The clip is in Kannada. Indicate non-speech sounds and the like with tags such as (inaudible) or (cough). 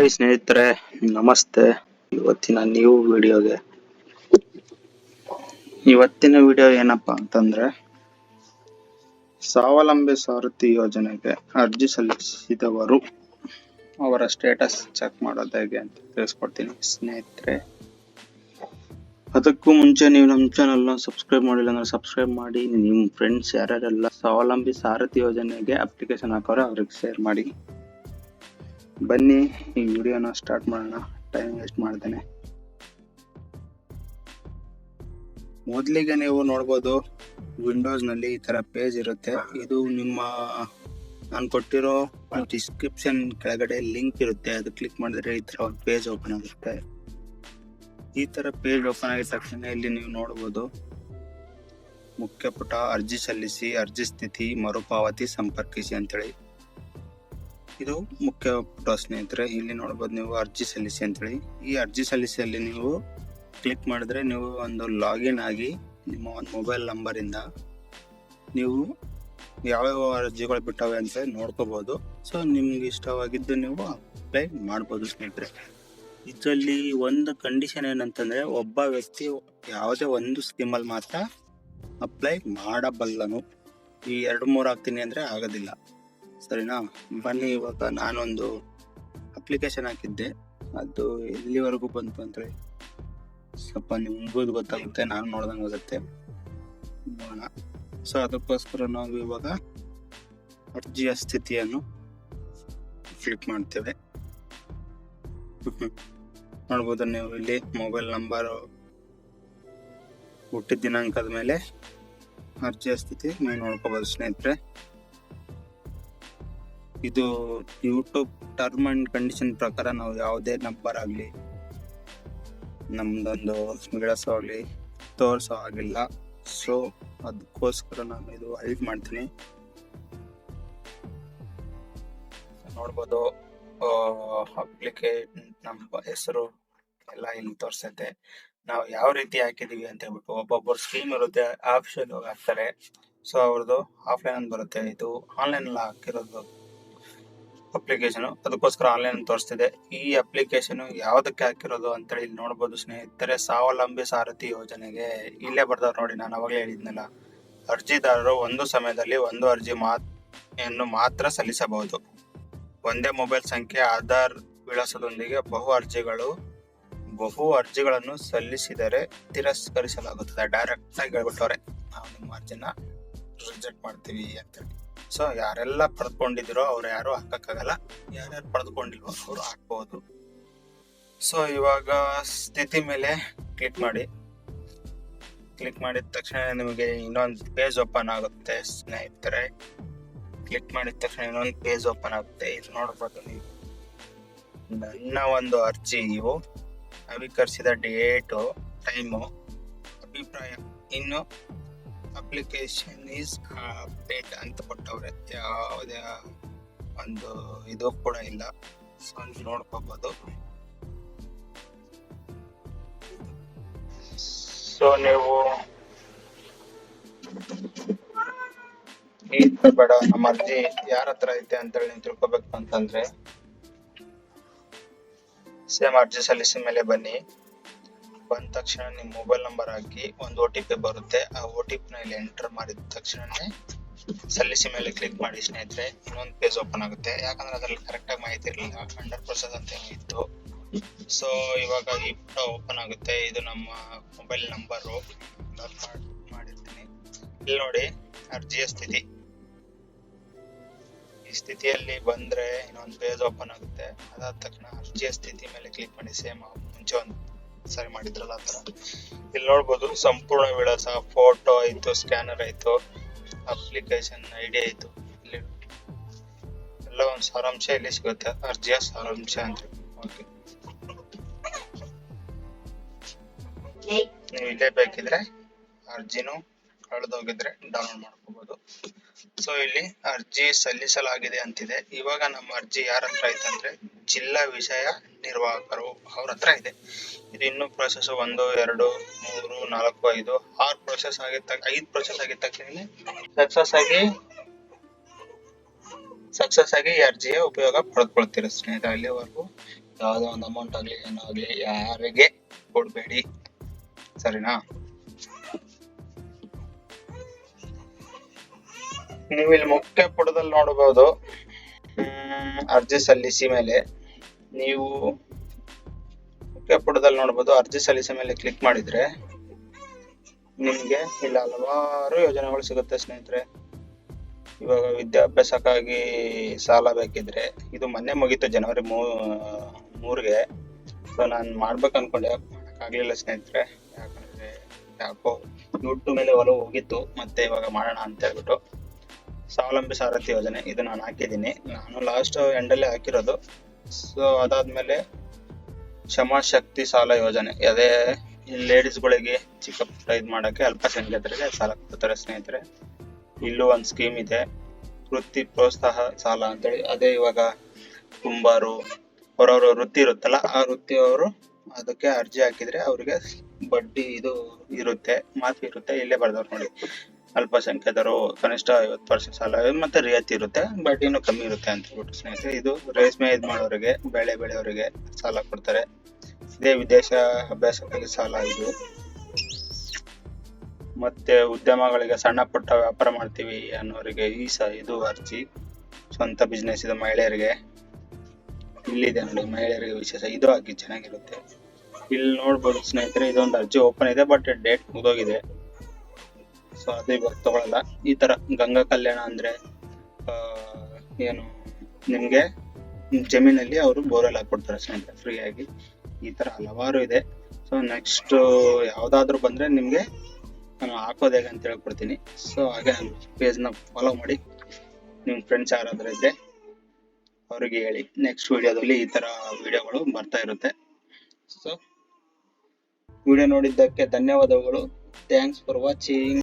ಹಾಯ್ ಸ್ನೇಹಿತರೆ, ನಮಸ್ತೆ. ಇವತ್ತಿನ ನ್ಯೂ ವಿಡಿಯೋಗೆ. ಇವತ್ತಿನ ವಿಡಿಯೋ ಏನಪ್ಪಾ ಅಂತಂದ್ರೆ, ಸ್ವಾವಲಂಬಿ ಸಾರಥಿ ಯೋಜನೆಗೆ ಅರ್ಜಿ ಸಲ್ಲಿಸಿದವರು, ಅವರ ಸ್ಟೇಟಸ್ ಚೆಕ್ ಮಾಡೋದು ಹೇಗೆ ಅಂತ ತಿಳಿಸ್ಕೊಡ್ತೀನಿ ಸ್ನೇಹಿತರೆ. ಅದಕ್ಕೂ ಮುಂಚೆ ನೀವು ನಮ್ಮ ಚಾನಲ್ನ ಸಬ್ಸ್ಕ್ರೈಬ್ ಮಾಡಿಲ್ಲ ಅಂದ್ರೆ ಸಬ್ಸ್ಕ್ರೈಬ್ ಮಾಡಿ, ನಿಮ್ಮ ಫ್ರೆಂಡ್ಸ್ ಯಾರ್ಯಾರೆಲ್ಲ ಸ್ವಾವಲಂಬಿ ಸಾರಥಿ ಯೋಜನೆಗೆ ಅಪ್ಲಿಕೇಶನ್ ಹಾಕೋರೆ ಅವ್ರಿಗೆ ಶೇರ್ ಮಾಡಿ. ಬನ್ನಿ, ಈ ವಿಡಿಯೋನ ಸ್ಟಾರ್ಟ್ ಮಾಡೋಣ. ಟೈಮ್ ವೇಸ್ಟ್ ಮಾಡ್ತೇನೆ ಮೊದಲಿಗೆ ನೀವು ನೋಡ್ಬೋದು ವಿಂಡೋಸ್ನಲ್ಲಿ ಈ ಥರ ಪೇಜ್ ಇರುತ್ತೆ. ಇದು ನಿಮ್ಮ, ನಾನು ಕೊಟ್ಟಿರೋ ಡಿಸ್ಕ್ರಿಪ್ಷನ್ ಕೆಳಗಡೆ ಲಿಂಕ್ ಇರುತ್ತೆ. ಅದು ಕ್ಲಿಕ್ ಮಾಡಿದ್ರೆ ಈ ಥರ ಒಂದು ಪೇಜ್ ಓಪನ್ ಆಗುತ್ತೆ. ಈ ಥರ ಪೇಜ್ ಓಪನ್ ಆಗಿದ ತಕ್ಷಣ ಇಲ್ಲಿ ನೀವು ನೋಡ್ಬೋದು, ಮುಖ್ಯ ಪುಟ ಅರ್ಜಿ ಸಲ್ಲಿಸಿ, ಅರ್ಜಿ ಸ್ಥಿತಿ, ಮರುಪಾವತಿ ಸಂಪರ್ಕಿಸಿ ಅಂತೇಳಿ. ಇದು ಮುಖ್ಯ ಪ್ರಶ್ನೆ ಸ್ನೇಹಿತರೆ ಇಲ್ಲಿ ನೋಡ್ಬೋದು ನೀವು ಅರ್ಜಿ ಸಲ್ಲಿಸಿ ಅಂತೇಳಿ. ಈ ಅರ್ಜಿ ಸಲ್ಲಿಸಿಯಲ್ಲಿ ನೀವು ಕ್ಲಿಕ್ ಮಾಡಿದ್ರೆ ನೀವು ಒಂದು ಲಾಗಿನ್ ಆಗಿ ನಿಮ್ಮ ಒಂದು ಮೊಬೈಲ್ ನಂಬರಿಂದ ನೀವು ಯಾವ್ಯಾವ ಅರ್ಜಿಗಳು ಬಿಟ್ಟಾವೆ ಅಂತ ನೋಡ್ಕೋಬಹುದು ಸೊ, ನಿಮ್ಗೆ ಇಷ್ಟವಾಗಿದ್ದು ನೀವು ಅಪ್ಲೈ ಮಾಡ್ಬೋದು ಸ್ನೇಹಿತರೆ. ಇದರಲ್ಲಿ ಒಂದು ಕಂಡೀಷನ್ ಏನಂತಂದ್ರೆ ಒಬ್ಬ ವ್ಯಕ್ತಿ ಯಾವುದೇ ಒಂದು ಸ್ಕೀಮಲ್ಲಿ ಮಾತ್ರ ಅಪ್ಲೈ ಮಾಡಬಲ್ಲನು. ಈ ಎರಡು ಮೂರು ಆಗ್ತೀನಿ ಅಂದ್ರೆ ಆಗೋದಿಲ್ಲ. ಸರಿನಾ? ಬನ್ನಿ, ಇವಾಗ ನಾನೊಂದು ಅಪ್ಲಿಕೇಶನ್ ಹಾಕಿದ್ದೆ. ಅದು ಎಲ್ಲಿವರೆಗೂ ಬಂತು ಅಂತೇಳಿ ಸ್ವಲ್ಪ ನಿಮಗೂ ಗೊತ್ತಾಗುತ್ತೆ, ನಾನು ನೋಡ್ದಂಗೆ ಆಗುತ್ತೆ. ನೋಡೋಣ. ಸೊ ಅದಕ್ಕೋಸ್ಕರ ನಾವು ಇವಾಗ ಅರ್ಜಿಯ ಸ್ಥಿತಿಯನ್ನು ಕ್ಲಿಕ್ ಮಾಡ್ತೇವೆ. (laughs) ನೋಡ್ಬೋದು, ನೀವು ಇಲ್ಲಿ ಮೊಬೈಲ್ ನಂಬರ್ ಹುಟ್ಟಿದ ದಿನಾಂಕದ ಮೇಲೆ ಅರ್ಜಿಯ ಸ್ಥಿತಿ, ನೀವು ನೋಡ್ಕೋಬೋದು ಸ್ನೇಹಿತರೆ. ಇದು ಯೂಟ್ಯೂಬ್ ಟರ್ಮ್ ಅಂಡ್ ಕಂಡೀಷನ್ ಪ್ರಕಾರ ನಾವು ಯಾವುದೇ ನಂಬರ್ ಆಗಲಿ, ನಮ್ದೊಂದು ವಿಳಾಸ ಆಗಲಿ ತೋರಿಸೋ ಆಗಿಲ್ಲ ಸೊ ಅದಕ್ಕೋಸ್ಕರ ನಾನು ಇದು ಹೈಡ್ ಮಾಡ್ತೀನಿ. ನೋಡ್ಬೋದು ಅಪ್ಲಿಕೇಟ್ ನಮ್ಮ ಹೆಸರು ಎಲ್ಲ ಇಲ್ಲಿ ತೋರಿಸುತ್ತೆ. ನಾವು ಯಾವ ರೀತಿ ಹಾಕಿದೀವಿ ಅಂತ ಹೇಳ್ಬಿಟ್ಟು ಒಬ್ಬೊಬ್ಬರು ಸ್ಕೀಮ್ ಇರುತ್ತೆ ಆಪ್ಷನ್ ಹಾಕ್ತಾರೆ ಸೊ ಅವ್ರದ್ದು ಆಫ್ಲೈನ್ ಬರುತ್ತೆ. ಇದು ಆನ್ಲೈನ್ ಹಾಕಿರೋದು ಅಪ್ಲಿಕೇಶನ್ ಅದಕ್ಕೋಸ್ಕರ ಆನ್ಲೈನ್ ತೋರಿಸ್ತಿದೆ. ಈ ಅಪ್ಲಿಕೇಶನ್ ಯಾವ್ದಕ್ಕೆ ಹಾಕಿರೋದು ಅಂತೇಳಿ ಇಲ್ಲಿ ನೋಡ್ಬೋದು ಸ್ನೇಹಿತರೆ. ಸ್ವಾವಲಂಬಿ ಸಾರಥಿ ಯೋಜನೆಗೆ ಇಲ್ಲೇ ಬರ್ದವ್ರು ನೋಡಿ, ನಾನು ಅವಾಗಲೇ ಹೇಳಿದ್ನಲ್ಲ. ಅರ್ಜಿದಾರರು ಒಂದು ಸಮಯದಲ್ಲಿ ಒಂದು ಅರ್ಜಿ ಮಾತ್ರ ಮಾತ್ರ ಸಲ್ಲಿಸಬಹುದು. ಒಂದೇ ಮೊಬೈಲ್ ಸಂಖ್ಯೆ, ಆಧಾರ್ ವಿಳಾಸದೊಂದಿಗೆ ಬಹು ಅರ್ಜಿಗಳು, ಬಹು ಅರ್ಜಿಗಳನ್ನು ಸಲ್ಲಿಸಿದರೆ ತಿರಸ್ಕರಿಸಲಾಗುತ್ತದೆ. ಡೈರೆಕ್ಟ್ ಆಗಿ ಹೇಳ್ಬಿಟ್ಟವ್ರೆ. ನಾವು ನಿಮ್ಮ ಅರ್ಜಿನ ರಿಜೆಕ್ಟ್ ಮಾಡ್ತೀವಿ ಅಂತೇಳಿ. ಸೊ ಯಾರೆಲ್ಲ ಪಡೆದುಕೊಂಡಿದ್ದೀರೋ ಅವ್ರು ಯಾರು ಹಾಕಕ್ಕಾಗಲ್ಲ. ಯಾರ್ಯಾರು ಪಡೆದುಕೊಂಡಿಲ್ವೋ ಅವರು ಹಾಕ್ಬೋದು. ಸೊ ಇವಾಗ ಸ್ಥಿತಿ ಮೇಲೆ ಕ್ಲಿಕ್ ಮಾಡಿ. ಕ್ಲಿಕ್ ಮಾಡಿದ ತಕ್ಷಣ ನಿಮಗೆ ಇನ್ನೊಂದು ಪೇಜ್ ಓಪನ್ ಆಗುತ್ತೆ, ಸ್ನೇಹಿತರೆ. ಕ್ಲಿಕ್ ಮಾಡಿದ ತಕ್ಷಣ ಇನ್ನೊಂದು ಪೇಜ್ ಓಪನ್ ಆಗುತ್ತೆ. ಇದು ನೋಡ್ಬೋದು ನೀವು. ನನ್ನ ಒಂದು ಅರ್ಜಿ ಇವು. ನವೀಕರಿಸಿದ ಡೇಟು, ಟೈಮು, ಅಭಿಪ್ರಾಯ. ಇನ್ನು ಅಪ್ಲಿಕೇಶನ್ ಈಸ್ ಅಪ್ಡೇಟ್ ಅಂತ ಕೊಟ್ಟವ್ರೆ. ಯಾವುದೇ, ಒಂದು ಇದು ಕೂಡ ಇಲ್ಲ. ಸೊ ನೋಡ್ಕೋಬಹುದು ಸೊ ನೀವು ಬೇಡ ನಮ್ಮ ಅರ್ಜಿ ಯಾರ ಹತ್ರ ಐತೆ ಅಂತೇಳಿ ನೀವು ತಿಳ್ಕೊಬೇಕು ಅಂತಂದ್ರೆ ಸೇಮ್ ಅರ್ಜಿ ಸಲ್ಲಿಸಿದ ಮೇಲೆ ಬನ್ನಿ. ಬಂದ ತಕ್ಷಣ ನಿಮ್ಮ ಮೊಬೈಲ್ ನಂಬರ್ ಹಾಕಿ ಒಂದು ಒ ಟಿ ಪಿ ಬರುತ್ತೆ. ಆ ಒ ಟಿ ಪಿನ ಇಲ್ಲಿ ಎಂಟರ್ ಮಾಡಿದ ತಕ್ಷಣನೇ ಸಲ್ಲಿಸಿ ಮೇಲೆ ಕ್ಲಿಕ್ ಮಾಡಿ ಸ್ನೇಹಿತರೆ, ಇನ್ನೊಂದು ಪೇಜ್ ಓಪನ್ ಆಗುತ್ತೆ. ಯಾಕಂದ್ರೆ ಅದ್ರಲ್ಲಿ ಕರೆಕ್ಟ್ ಆಗಿ ಮಾಹಿತಿ ಇರಲಿಲ್ಲ ಅಂಡರ್ ಪರ್ಸೆಂಟ್ ಅಂತ ಇತ್ತು. ಸೊ ಇವಾಗ ಈ ಓಪನ್ ಆಗುತ್ತೆ. ಇದು ನಮ್ಮ ಮೊಬೈಲ್ ನಂಬರು ಮಾಡಿರ್ತೀನಿ. ಇಲ್ಲಿ ನೋಡಿ, ಅರ್ಜಿಯ ಸ್ಥಿತಿ. ಈ ಸ್ಥಿತಿಯಲ್ಲಿ ಬಂದ್ರೆ ಇನ್ನೊಂದು ಪೇಜ್ ಓಪನ್ ಆಗುತ್ತೆ. ಅದಾದ ತಕ್ಷಣ ಅರ್ಜಿಯ ಸ್ಥಿತಿ ಮೇಲೆ ಕ್ಲಿಕ್ ಮಾಡಿ ಸೇಮ್ ಮುಂಚೆ ಒಂದು ಸರಿ ಮಾಡಿದ್ರಲ್ಲ ಆ ತರ ಇಲ್ಲಿ ನೋಡ್ಬೋದು ಸಂಪೂರ್ಣ ವಿಳಾಸ ಫೋಟೋ ಆಯಿತು ಸ್ಕ್ಯಾನರ್ ಆಯಿತು ಅಪ್ಲಿಕೇಶನ್ ಐಡಿ ಆಯಿತು. ಇಲ್ಲಿ ಎಲ್ಲ ಒಂದು ಸಾರಾಂಶ ಇಲ್ಲಿ ಸಿಗುತ್ತೆ. ಅರ್ಜಿಯ ಸಾರಾಂಶ ಅಂತ. ಓಕೆ ನೀವು ಇಲ್ಲೇ ಬೇಕಿದ್ರೆ ಅರ್ಜಿನೂ ಕಳೆದೋಗಿದ್ರೆ ಡೌನ್ಲೋಡ್ ಮಾಡ್ಕೋಬಹುದು ಸೊ ಇಲ್ಲಿ ಅರ್ಜಿ ಸಲ್ಲಿಸಲಾಗಿದೆ ಅಂತಿದೆ. ಇವಾಗ ನಮ್ಮ ಅರ್ಜಿ ಯಾರ ಹತ್ರ ಐತೆ ಅಂದ್ರೆ ಜಿಲ್ಲಾ ವಿಷಯ ನಿರ್ವಾಹಕರು ಅವ್ರ ಹತ್ರ ಇದೆ. ಇದು ಇನ್ನು ಪ್ರೊಸೆಸ್ ಒಂದು, ಎರಡು, ಮೂರು, ನಾಲ್ಕು, ಐದು, ಆರು ಪ್ರೊಸೆಸ್ ಆಗಿದ್ದ ಐದು ಪ್ರೊಸೆಸ್ ಆಗಿದ್ದ ತಕ್ಷಣ ಸಕ್ಸಸ್ ಆಗಿ ಸಕ್ಸಸ್ ಆಗಿ ಈ ಅರ್ಜಿಯ ಉಪಯೋಗ ಪಡೆದುಕೊಳ್ತೀರ ಸ್ನೇಹಿತರೆ, ಅಲ್ಲಿವರೆಗೂ ಯಾವುದೋ ಒಂದು ಅಮೌಂಟ್ ಆಗಲಿ ಏನೋ ಆಗಲಿ ಯಾರಿಗೆ ಕೊಡಬೇಡಿ. ಸರಿನಾ? ನೀವು ಇಲ್ಲಿ ಮುಖ್ಯ ಪುಟದಲ್ಲಿ ನೋಡಬಹುದು ಅರ್ಜಿ ಸಲ್ಲಿಸಿ ಮೇಲೆ ನೀವು ಪುಟದಲ್ಲಿ ನೋಡಬಹುದು ಅರ್ಜಿ ಸಲ್ಲಿಸೋ ಮೇಲೆ ಕ್ಲಿಕ್ ಮಾಡಿದ್ರೆ ನಿಮಗೆ ಇಲ್ಲ, ಹಲವಾರು ಯೋಜನೆಗಳು ಸಿಗುತ್ತೆ ಸ್ನೇಹಿತರೆ. ಇವಾಗ ವಿದ್ಯಾಭ್ಯಾಸಕ್ಕಾಗಿ ಸಾಲ ಬೇಕಿದ್ರೆ ಇದು ಮೊನ್ನೆ ಮುಗೀತು ಜನವರಿ ಮೂ, ಮೂರಿಗೆ. ಸೊ ನಾನು ಮಾಡ್ಬೇಕು ಅನ್ಕೊಂಡೆ, ಮಾಡೋಕ್ಕಾಗಲಿಲ್ಲ ಸ್ನೇಹಿತರೆ. ಯಾಕಂದ್ರೆ ಯಾಕೋ ದುಡ್ಡು ಮೇಲೆ ಒಲವು ಹೋಗಿತ್ತು, ಮತ್ತೆ ಇವಾಗ ಮಾಡೋಣ ಅಂತ ಹೇಳ್ಬಿಟ್ಟು ಸ್ವಾವಲಂಬಿ ಸಾರಥಿ ಯೋಜನೆ ಇದು ನಾನು ಹಾಕಿದ್ದೀನಿ. ನಾನು ಲಾಸ್ಟ್ ಎಂಡಲ್ಲಿ ಹಾಕಿರೋದು ಸೊ ಅದಾದ್ಮೇಲೆ ಶಕ್ತಿ ಸಾಲ ಯೋಜನೆ. ಅದೇ ಲೇಡೀಸ್ಗಳಿಗೆ ಚಿಕ್ಕ ಪುಟ್ಟ ಇದು ಮಾಡಕ್ಕೆ ಅಲ್ಪಸಂಖ್ಯಾತರಿಗೆ ಸಾಲ ಕೊಡ್ತಾರೆ ಸ್ನೇಹಿತರೆ. ಇಲ್ಲೂ ಒಂದು ಸ್ಕೀಮ್ ಇದೆ. ವೃತ್ತಿ ಪ್ರೋತ್ಸಾಹ ಸಾಲ ಅಂತೇಳಿ. ಅದೇ ಇವಾಗ ಕುಂಬಾರು, ಅವರವ್ರ ವೃತ್ತಿ ಇರುತ್ತಲ್ಲ, ಆ ವೃತ್ತಿಯವರು ಅದಕ್ಕೆ ಅರ್ಜಿ ಹಾಕಿದ್ರೆ ಅವ್ರಿಗೆ ಬಡ್ಡಿ ಇದು ಇರುತ್ತೆ ಮಾತು ಇರುತ್ತೆ, ಇಲ್ಲೇ ಬರ್ದವ್ರು ನೋಡಿ. ಅಲ್ಪಸಂಖ್ಯಾತರು ಕನಿಷ್ಠ ಐವತ್ತು ಪರ್ಸೆಂಟ್ ಸಾಲ ಮತ್ತೆ ರಿಯಾಯಿತಿ ಇರುತ್ತೆ ಬಡ್ಡಿನೂ ಕಮ್ಮಿ ಇರುತ್ತೆ ಅಂತ ಹೇಳ್ಬಿಟ್ಟು ಸ್ನೇಹಿತರೆ, ಇದು ರೇಷ್ಮೆ ಇದು ಮಾಡೋರಿಗೆ ಬೆಳೆ ಬೆಳೆಯೋರಿಗೆ ಸಾಲ ಕೊಡ್ತಾರೆ. ಇದೇ ವಿದೇಶ ಅಭ್ಯಾಸಕ್ಕಾಗಿ ಸಾಲ ಇದು. ಮತ್ತೆ ಉದ್ಯಮಗಳಿಗೆ ಸಣ್ಣ ಪುಟ್ಟ ವ್ಯಾಪಾರ ಮಾಡ್ತೀವಿ ಅನ್ನೋರಿಗೆ ಈ ಸ, ಇದು ಅರ್ಜಿ. ಸ್ವಂತ ಬಿಸ್ನೆಸ್ ಇದೆ ಮಹಿಳೆಯರಿಗೆ. ಇಲ್ಲಿದೆ ನೋಡಿ, ಮಹಿಳೆಯರಿಗೆ ವಿಶೇಷ. ಇದು ಹಾಕಿ ಚೆನ್ನಾಗಿರುತ್ತೆ. ಇಲ್ಲಿ ನೋಡ್ಬೋದು ಸ್ನೇಹಿತರೆ, ಇದೊಂದು ಅರ್ಜಿ ಓಪನ್ ಇದೆ ಬಟ್ ಡೇಟ್ ಮುಗಿದೋಗಿದೆ. ಸೊ ಅದು ಇವಾಗ ತಗೊಳಲ್ಲ. ಈ ತರ ಗಂಗಾ ಕಲ್ಯಾಣ ಅಂದ್ರೆ ಏನು, ನಿಮ್ಗೆ ಜಮೀನಲ್ಲಿ ಅವರು ಬೋರ್ವೆಲ್ ಹಾಕೊಡ್ತಾರೆ ಸ್ನೇಹಿತರೆ ಫ್ರೀ ಆಗಿ. ಈ ತರ ಹಲವಾರು ಇದೆ. ಸೊ ನೆಕ್ಸ್ಟ್ ಯಾವ್ದಾದ್ರು ಬಂದ್ರೆ ನಿಮ್ಗೆ ನಾನು ಹಾಕೋದು ಹೇಗೆ ಅಂತ ಹೇಳ್ಕೊಡ್ತೀನಿ. ಸೊ ಹಾಗೆ ನನ್ನ ಪೇಜ್ನ ಫಾಲೋ ಮಾಡಿ. ನಿಮ್ಮ ಫ್ರೆಂಡ್ಸ್ ಯಾರಾದ್ರೂ ಇದ್ರೆ ಅವ್ರಿಗೆ ಹೇಳಿ. ನೆಕ್ಸ್ಟ್ ವಿಡಿಯೋದಲ್ಲಿ ಈ ತರ ವಿಡಿಯೋಗಳು ಬರ್ತಾ ಇರುತ್ತೆ. ಸೊ ವಿಡಿಯೋ ನೋಡಿದ್ದಕ್ಕೆ ಧನ್ಯವಾದಗಳು. Thanks for watching